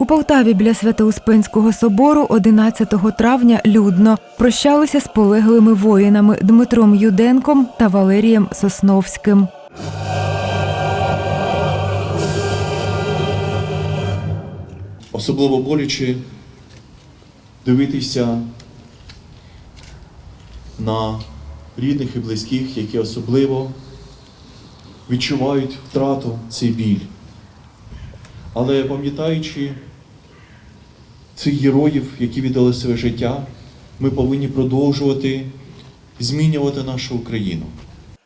У Полтаві біля Свято-Успенського собору 11 травня людно прощалися з полеглими воїнами Дмитром Юденком та Валерієм Сосновським. Особливо боляче дивитися на рідних і близьких, які особливо відчувають втрату цей біль. Але пам'ятаючи цих героїв, які віддали своє життя, ми повинні продовжувати змінювати нашу Україну.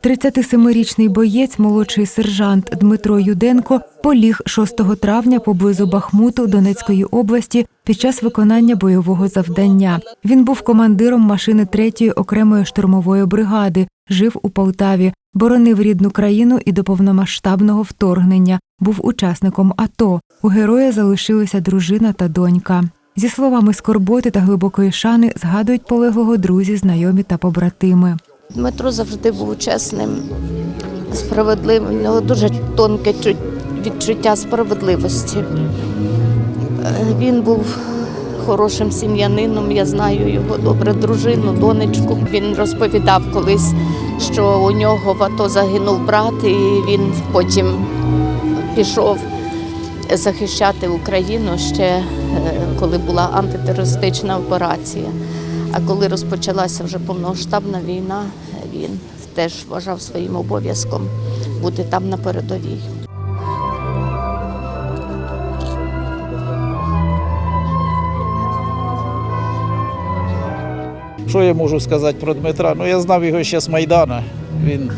37-річний боєць, молодший сержант Дмитро Юденко, поліг 6 травня поблизу Бахмуту Донецької області під час виконання бойового завдання. Він був командиром машини 3-ї окремої штурмової бригади, жив у Полтаві, боронив рідну країну і до повномасштабного вторгнення. Був учасником АТО. У героя залишилися дружина та донька. Зі словами скорботи та глибокої шани згадують полеглого друзі, знайомі та побратими. Дмитро завжди був чесним, справедливим. У нього дуже тонке чу- відчуття справедливості. Е, Він був хорошим сім'янином, я знаю його добре, дружину, донечку. Він розповідав колись, що у нього в АТО загинув брат, і він потім пішов захищати Україну ще е, коли була антитерористична операція. А коли розпочалася вже повномасштабна війна, він теж вважав своїм обов'язком бути там на передовій. Що я можу сказати про Дмитра? Ну я знав його ще з Майдана. Він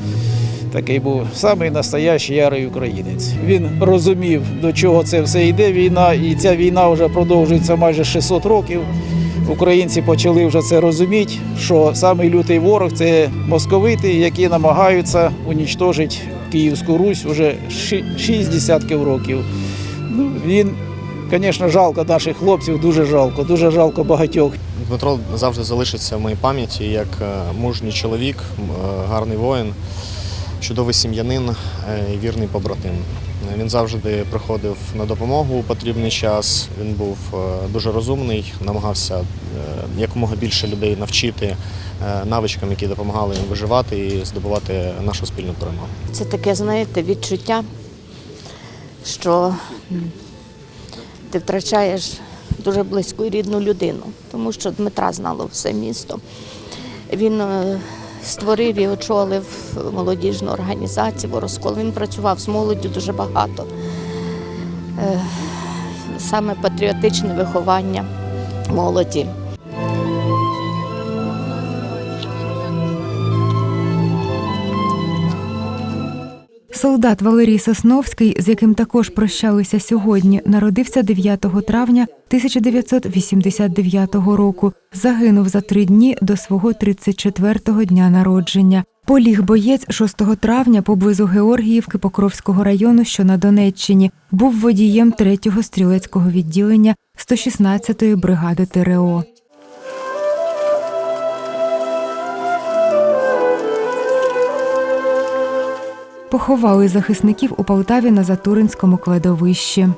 такий був самий настоящий ярий українець. Він розумів, до чого це все йде війна, і ця війна вже продовжується майже 600 років. Українці почали вже це розуміти, що самий лютий ворог це московити, які намагаються унічтожити Київську Русь ши- шість десятків років. Ну, він, звісно, жалко наших хлопців, дуже жалко, дуже жалко багатьох. Дмитро завжди залишиться в моїй пам'яті як е, мужній чоловік, е, гарний воїн, чудовий сім'янин е, і вірний побратим. Він завжди приходив на допомогу у потрібний час. Він був дуже розумний, намагався якомога більше людей навчити навичкам, які допомагали їм виживати і здобувати нашу спільну перемогу. Це таке, знаєте, відчуття, що ти втрачаєш дуже близьку і рідну людину, тому що Дмитра знало все місто. Він е, створив і очолив молодіжну організацію «Ворозкол». Він працював з молоддю дуже багато. Е, Саме патріотичне виховання молоді. Солдат Валерій Сосновський, з яким також прощалися сьогодні, народився 9 травня 1989 року. Загинув за три дні до свого 34-го дня народження. Поліг боєць 6 травня поблизу Георгіївки Покровського району, що на Донеччині, був водієм 3-го стрілецького відділення 116-ї бригади ТРО. Поховали захисників у Полтаві на Затуринському кладовищі.